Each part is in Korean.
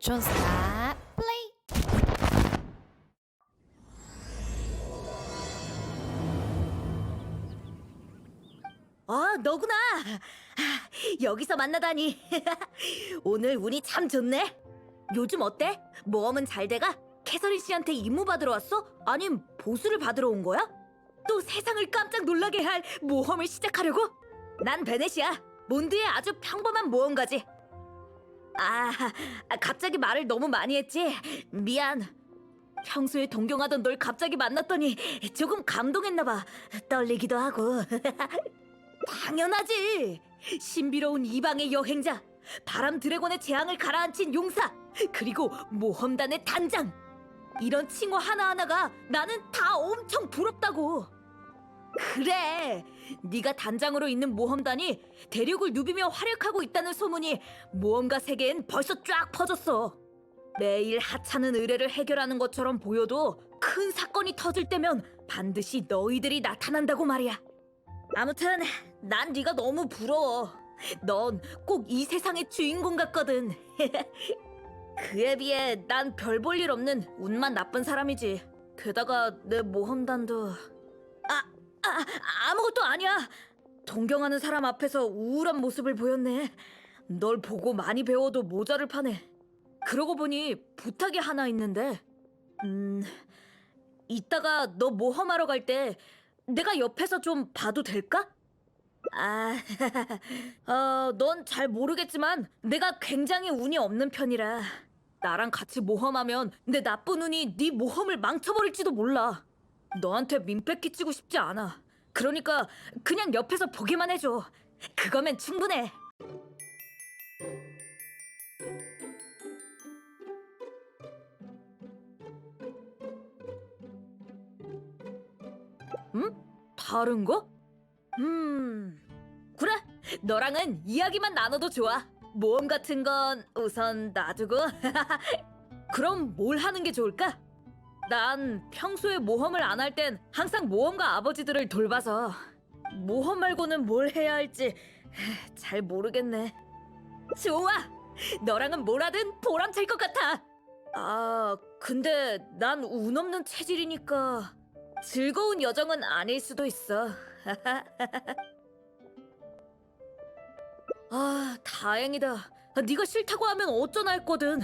조스타 플레이 아, 너구나. 아, 여기서 만나다니. 오늘 운이 참 좋네. 요즘 어때? 모험은 잘 돼가? 캐서린 씨한테 임무 받으러 왔어? 아님 보수를 받으러 온 거야? 또 세상을 깜짝 놀라게 할 모험을 시작하려고? 난 베넷이야. 몬드의 아주 평범한 모험가지. 아, 아, 갑자기 말을 너무 많이 했지. 미안. 평소에 동경하던 널 갑자기 만났더니 조금 감동했나 봐. 떨리기도 하고. 당연하지. 신비로운 이방의 여행자, 바람 드래곤의 재앙을 가라앉힌 용사, 그리고 모험단의 단장. 이런 칭호 하나하나가 나는 다 엄청 부럽다고. 그래. 네가 단장으로 있는 모험단이 대륙을 누비며 활약하고 있다는 소문이 모험가 세계엔 벌써 쫙 퍼졌어. 매일 하찮은 의뢰를 해결하는 것처럼 보여도 큰 사건이 터질 때면 반드시 너희들이 나타난다고 말이야. 아무튼 난 네가 너무 부러워. 넌 꼭 이 세상의 주인공 같거든. 그에 비해 난 별 볼 일 없는 운만 나쁜 사람이지. 게다가 내 모험단도 아, 아 아무것도 아니야. 동경하는 사람 앞에서 우울한 모습을 보였네. 널 보고 많이 배워도 모자를 파네. 그러고 보니 부탁이 하나 있는데. 음, 이따가 너 모험하러 갈 때 내가 옆에서 좀 봐도 될까? 아, 어, 넌 잘 모르겠지만 내가 굉장히 운이 없는 편이라 나랑 같이 모험하면 내 나쁜 운이 네 모험을 망쳐버릴지도 몰라. 너한테 민폐 끼치고 싶지 않아. 그러니까 그냥 옆에서 보기만 해줘. 그거면 충분해. 음? 다른 거? 음, 그래. 너랑은 이야기만 나눠도 좋아. 모험 같은 건 우선 놔두고. 그럼 뭘 하는 게 좋을까? 난 평소에 모험을 안 할 땐 항상 모험가 아버지들을 돌봐서 모험 말고는 뭘 해야 할지 잘 모르겠네. 좋아. 너랑은 뭘 하든 보람찰 것 같아. 아, 근데 난 운 없는 체질이니까 즐거운 여정은 아닐 수도 있어. 아, 다행이다. 아, 네가 싫다고 하면 어쩌나 했거든.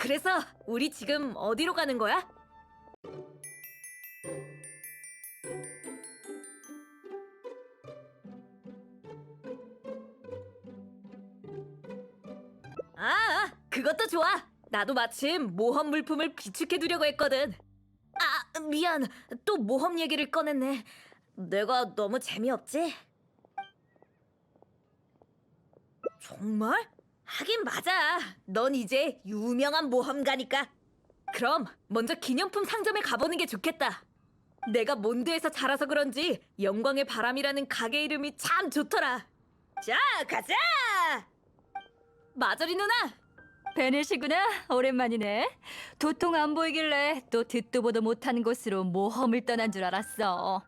그래서 우리 지금 어디로 가는 거야? 그것도 좋아. 나도 마침 모험 물품을 비축해 두려고 했거든. 아, 미안. 또 모험 얘기를 꺼냈네. 내가 너무 재미없지? 정말? 하긴 맞아. 넌 이제 유명한 모험가니까. 그럼 먼저 기념품 상점에 가보는 게 좋겠다. 내가 몬드에서 자라서 그런지 영광의 바람이라는 가게 이름이 참 좋더라. 자, 가자! 마저리 누나, 베넷이구나. 오랜만이네. 도통 안 보이길래 또 듣도 보도 못한 곳으로 모험을 떠난 줄 알았어.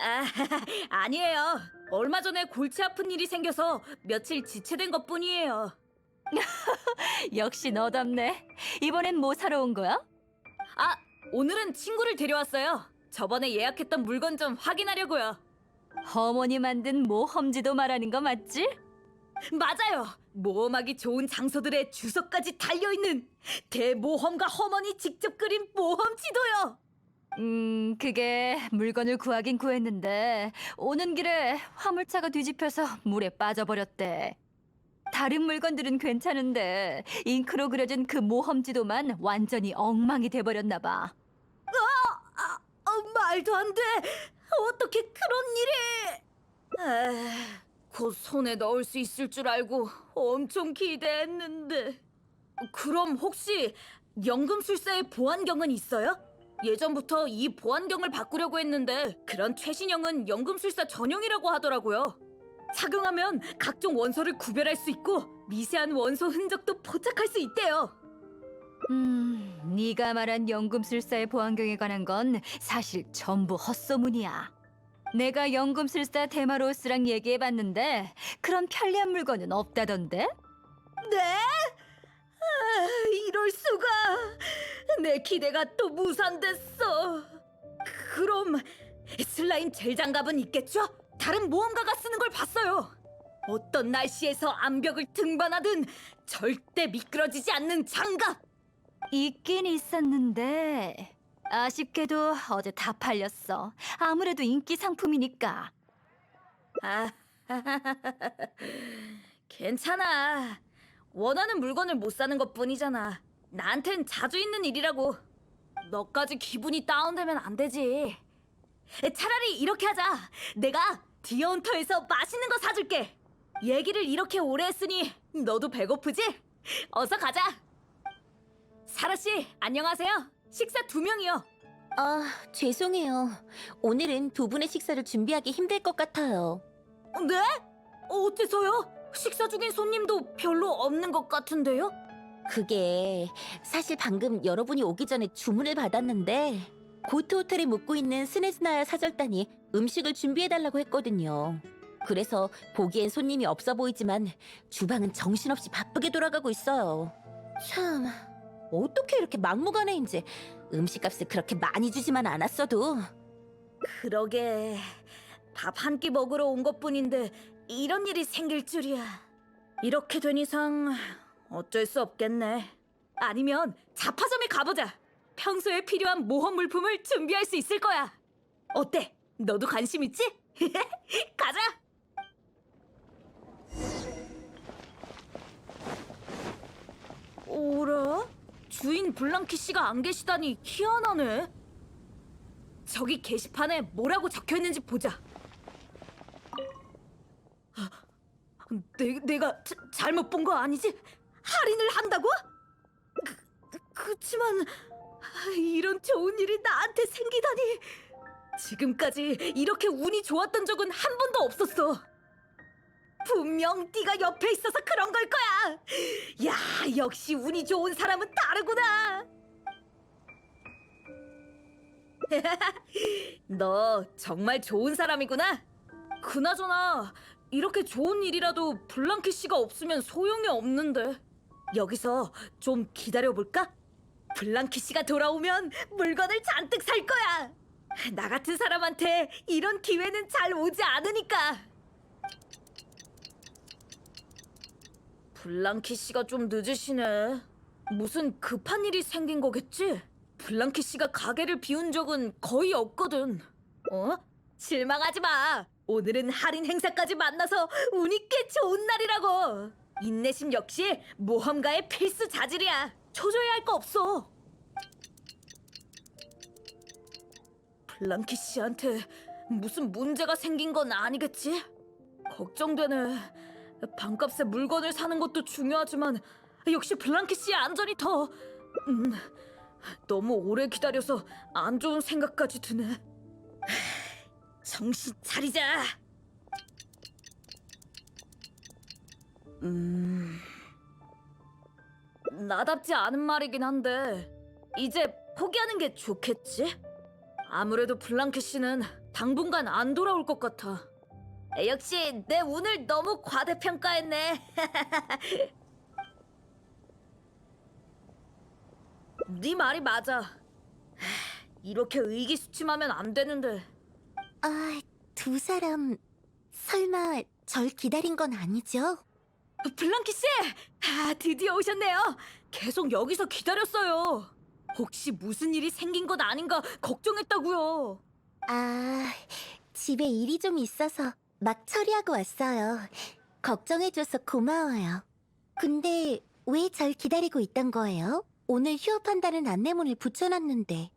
아, 아니에요. 얼마 전에 골치 아픈 일이 생겨서 며칠 지체된 것 뿐이에요. 역시 너답네. 이번엔 뭐 사러 온 거야? 아, 오늘은 친구를 데려왔어요. 저번에 예약했던 물건 좀 확인하려고요. 어머니 만든 모험지도 말하는 거 맞지? 맞아요. 모험하기 좋은 장소들의 주소까지 달려있는 대모험가 허머니 직접 그린 모험 지도요. 음, 그게 물건을 구하긴 구했는데 오는 길에 화물차가 뒤집혀서 물에 빠져버렸대. 다른 물건들은 괜찮은데 잉크로 그려진 그 모험 지도만 완전히 엉망이 돼버렸나 봐. 아, 어, 말도 안 돼. 어떻게 그런 일이? 아, 곧 손에 넣을 수 있을 줄 알고 엄청 기대했는데. 그럼 혹시 연금술사의 보안경은 있어요? 예전부터 이 보안경을 바꾸려고 했는데 그런 최신형은 연금술사 전용이라고 하더라고요. 착용하면 각종 원소를 구별할 수 있고 미세한 원소 흔적도 포착할 수 있대요. 음, 네가 말한 연금술사의 보안경에 관한 건 사실 전부 헛소문이야. 내가 연금술사 데마로스랑 얘기해봤는데 그런 편리한 물건은 없다던데? 네? 아, 이럴 내 기대가 또 무산됐어. 그럼 슬라임 젤 장갑은 있겠죠? 다른 모험가가 쓰는 걸 봤어요. 어떤 날씨에서 암벽을 등반하든 절대 미끄러지지 않는 장갑. 있긴 있었는데 아쉽게도 어제 다 팔렸어. 아무래도 인기 상품이니까. 아, 괜찮아. 원하는 물건을 못 사는 것 뿐이잖아. 나한텐 자주 있는 일이라고. 너까지 기분이 다운되면 안 되지. 차라리 이렇게 하자. 내가 디어헌터에서 맛있는 거 사줄게. 얘기를 이렇게 오래 했으니 너도 배고프지? 어서 가자. 사라 씨, 안녕하세요. 식사 두 명이요. 아, 죄송해요. 오늘은 두 분의 식사를 준비하기 힘들 것 같아요. 네? 어째서요? 식사 중인 손님도 별로 없는 것 같은데요? 그게 사실 방금 여러분이 오기 전에 주문을 받았는데 고트 호텔에 묵고 있는 스네스나야 사절단이 음식을 준비해달라고 했거든요. 그래서 보기엔 손님이 없어 보이지만 주방은 정신없이 바쁘게 돌아가고 있어요. 참, 어떻게 이렇게 막무가내인지 음식값을 그렇게 많이 주지만 않았어도 그러게 밥 한 끼 먹으러 온 것뿐인데 이런 일이 생길 줄이야. 이렇게 된 이상 어쩔 수 없겠네. 아니면 자파점에 가보자. 평소에 필요한 모험 물품을 준비할 수 있을 거야. 어때? 너도 관심 있지? 가자. 오라? 주인 블랑키 씨가 안 계시다니 희한하네. 저기 게시판에 뭐라고 적혀 있는지 보자. 아, 내, 내가 자- 잘못 본 거 아니지? 할인을 한다고? 그, 그치만 아, 이런 좋은 일이 나한테 생기다니. 지금까지 이렇게 운이 좋았던 적은 한 번도 없었어. 분명 네가 옆에 있어서 그런 걸 거야. 야, 역시 운이 좋은 사람은 다르구나. 너 정말 좋은 사람이구나. 그나저나 이렇게 좋은 일이라도 블랑키 씨가 없으면 소용이 없는데. 여기서 좀 기다려 볼까? 블랑키 씨가 돌아오면 물건을 잔뜩 살 거야. 나 같은 사람한테 이런 기회는 잘 오지 않으니까. 블랑키 씨가 좀 늦으시네. 무슨 급한 일이 생긴 거겠지? 블랑키 씨가 가게를 비운 적은 거의 없거든. 어? 실망하지 마. 오늘은 할인 행사까지 만나서 운이 꽤 좋은 날이라고. 인내심 역시 모험가의 필수 자질이야. 초조해할 거 없어. 블랑키 씨한테 무슨 문제가 생긴 건 아니겠지? 걱정되네. 반값에 물건을 사는 것도 중요하지만 역시 블랑키 씨의 안전이 더 음, 너무 오래 기다려서 안 좋은 생각까지 드네. 하, 정신 차리자. 음, 나답지 않은 말이긴 한데 이제 포기하는 게 좋겠지? 아무래도 블랑키 씨는 당분간 안 돌아올 것 같아. 역시 내 운을 너무 과대평가했네. 네 말이 맞아. 하, 이렇게 의기소침하면 안 되는데. 아, 두 사람 설마 절 기다린 건 아니죠? 블랑키 씨, 아, 드디어 오셨네요. 계속 여기서 기다렸어요. 혹시 무슨 일이 생긴 것 아닌가 걱정했다고요. 아, 집에 일이 좀 있어서 막 처리하고 왔어요. 걱정해줘서 고마워요. 근데 왜 절 기다리고 있던 거예요? 오늘 휴업한다는 안내문을 붙여놨는데.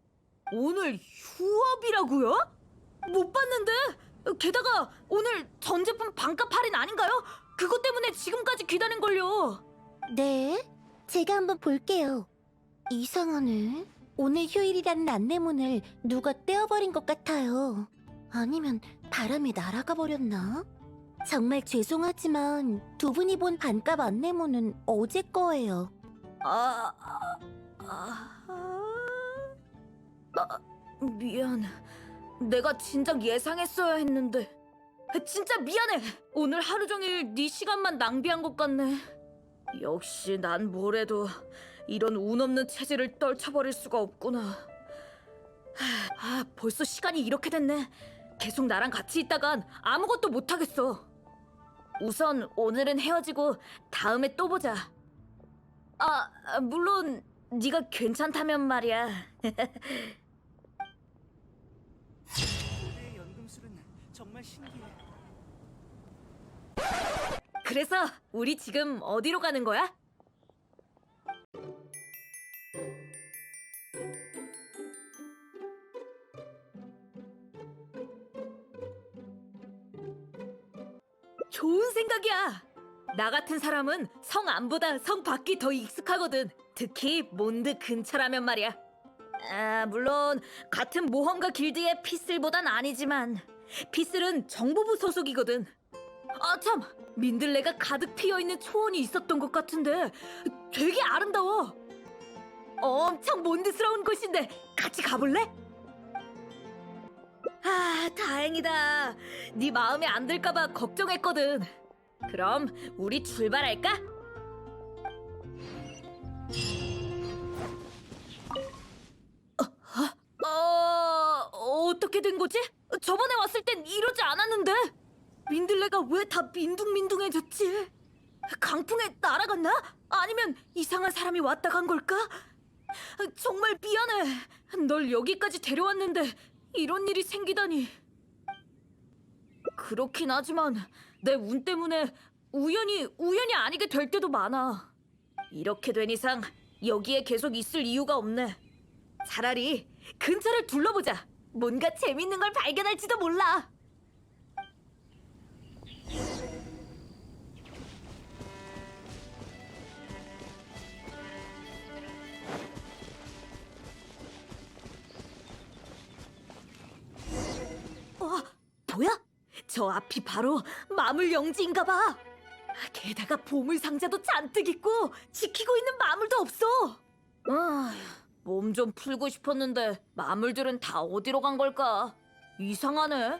오늘 휴업이라고요? 못 봤는데. 게다가 오늘 전 제품 반값 할인 아닌가요? 그것 때문에 지금까지 기다린 걸요. 네, 제가 한번 볼게요. 이상하네. 오늘 휴일이라는 안내문을 누가 떼어버린 것 같아요. 아니면 바람에 날아가 버렸나? 정말 죄송하지만 두 분이 본 반값 안내문은 어제 거예요. 아, 아, 아, 아, 미안. 내가 진작 예상했어야 했는데. 진짜 미안해. 오늘 하루 종일 네 시간만 낭비한 것 같네. 역시 난 뭐래도 이런 운 없는 체질을 떨쳐버릴 수가 없구나. 하, 아, 벌써 시간이 이렇게 됐네. 계속 나랑 같이 있다간 아무것도 못하겠어. 우선 오늘은 헤어지고 다음에 또 보자. 아, 아, 물론 네가 괜찮다면 말이야. 연금술은 정말 신기해. 그래서 우리 지금 어디로 가는 거야? 좋은 생각이야. 나 같은 사람은 성 안보다 성 밖이 더 익숙하거든. 특히 몬드 근처라면 말이야. 아, 물론 같은 모험가 길드의 피슬보단 아니지만 피슬은 정보부 소속이거든. 아 참, 민들레가 가득 피어 있는 초원이 있었던 것 같은데 되게 아름다워. 엄청 몬드스러운 곳인데 같이 가볼래? 아, 다행이다. 네 마음에 안 들까봐 걱정했거든. 그럼 우리 출발할까? 어, 어, 어떻게 된 거지? 저번에 왔을 땐 이러지 않았는데. 민들레가 왜 다 민둥민둥해졌지? 강풍에 날아갔나? 아니면 이상한 사람이 왔다 간 걸까? 정말 미안해. 널 여기까지 데려왔는데 이런 일이 생기다니. 그렇긴 하지만 내 운 때문에 우연히 우연이 아니게 될 때도 많아. 이렇게 된 이상 여기에 계속 있을 이유가 없네. 차라리 근처를 둘러보자. 뭔가 재밌는 걸 발견할지도 몰라. 저 앞이 바로 마물 영지인가 봐. 게다가 보물 상자도 잔뜩 있고 지키고 있는 마물도 없어. 아, 몸 좀 풀고 싶었는데 마물들은 다 어디로 간 걸까? 이상하네.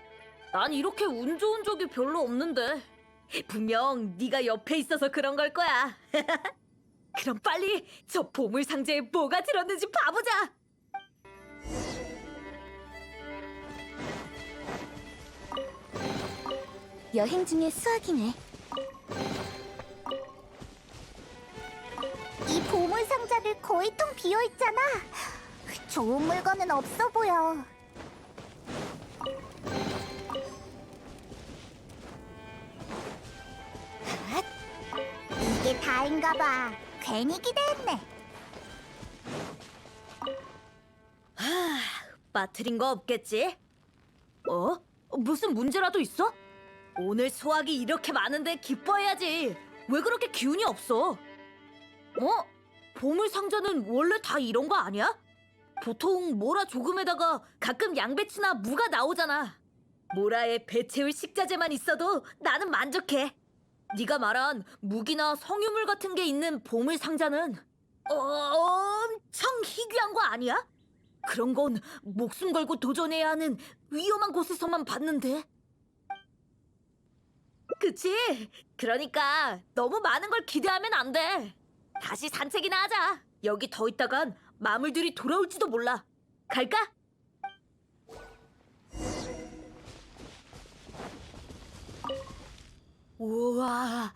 난 이렇게 운 좋은 적이 별로 없는데. 분명 네가 옆에 있어서 그런 걸 거야. 그럼 빨리 저 보물 상자에 뭐가 들었는지 봐보자. 여행 중에 수학이네. 이 보물 상자를 거의 텅 비어 있잖아. 좋은 물건은 없어 보여. 앗, 이게 다인가 봐. 괜히 기대했네. 빠뜨린 거 없겠지? 어? 무슨 문제라도 있어? 오늘 소화기 이렇게 많은데 기뻐해야지. 왜 그렇게 기운이 없어? 어? 보물 상자는 원래 다 이런 거 아니야? 보통 모라 조금에다가 가끔 양배추나 무가 나오잖아. 모라에 배 채울 식자재만 있어도 나는 만족해. 네가 말한 무기나 성유물 같은 게 있는 보물 상자는 어, 엄청 희귀한 거 아니야? 그런 건 목숨 걸고 도전해야 하는 위험한 곳에서만 봤는데. 그치? 그러니까 너무 많은 걸 기대하면 안 돼. 다시 산책이나 하자. 여기 더 있다간 마물들이 돌아올지도 몰라. 갈까? 우와,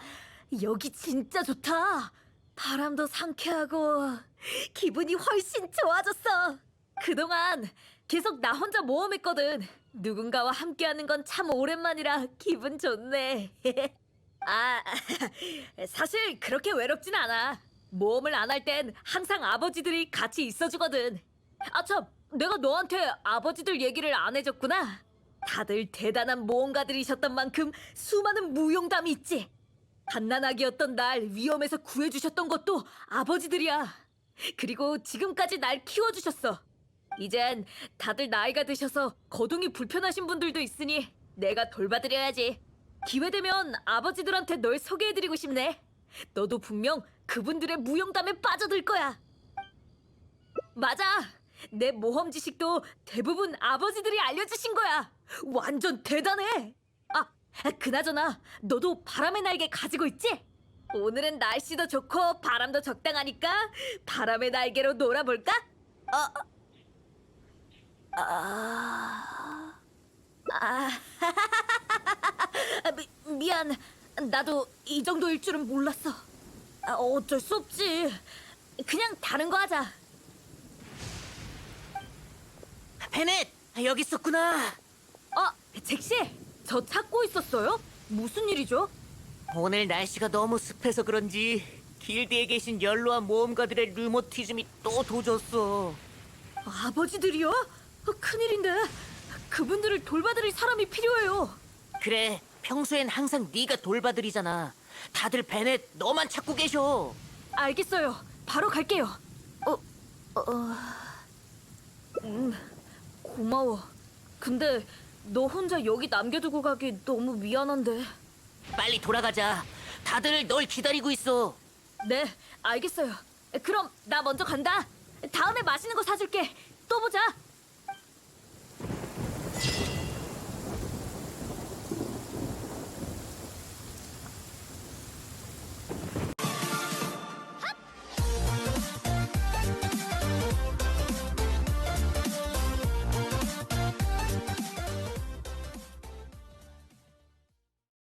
여기 진짜 좋다. 바람도 상쾌하고 기분이 훨씬 좋아졌어. 그동안 계속 나 혼자 모험했거든. 누군가와 함께하는 건 참 오랜만이라 기분 좋네. 아, 사실 그렇게 외롭진 않아. 모험을 안 할 땐 항상 아버지들이 같이 있어주거든. 아, 참, 내가 너한테 아버지들 얘기를 안 해줬구나. 다들 대단한 모험가들이셨던 만큼 수많은 무용담이 있지. 갓난아기였던 날 위험에서 구해주셨던 것도 아버지들이야. 그리고 지금까지 날 키워주셨어. 이젠 다들 나이가 드셔서 거동이 불편하신 분들도 있으니 내가 돌봐드려야지. 기회되면 아버지들한테 널 소개해드리고 싶네. 너도 분명 그분들의 무용담에 빠져들 거야. 맞아. 내 모험 지식도 대부분 아버지들이 알려주신 거야. 완전 대단해. 아, 그나저나 너도 바람의 날개 가지고 있지? 오늘은 날씨도 좋고 바람도 적당하니까 바람의 날개로 놀아볼까? 어? 아... 아... 미, 미안. 나도 이 정도일 줄은 몰랐어. 아, 어쩔 수 없지. 그냥 다른 거 하자. 베넷 여기 있었구나. 어, 잭씨, 저 찾고 있었어요? 무슨 일이죠? 오늘 날씨가 너무 습해서 그런지 길드에 계신 연로한 모험가들의 류모티즘이 또 도졌어. 아버지들이요? 어, 큰일인데. 그분들을 돌봐드릴 사람이 필요해요. 그래 평소엔 항상 네가 돌봐드리잖아. 다들 베넷 너만 찾고 계셔. 알겠어요. 바로 갈게요. 어, 어, 음, 고마워. 근데 너 혼자 여기 남겨두고 가기 너무 미안한데. 빨리 돌아가자. 다들 널 기다리고 있어. 네, 알겠어요. 그럼 나 먼저 간다. 다음에 맛있는 거 사줄게. 또 보자.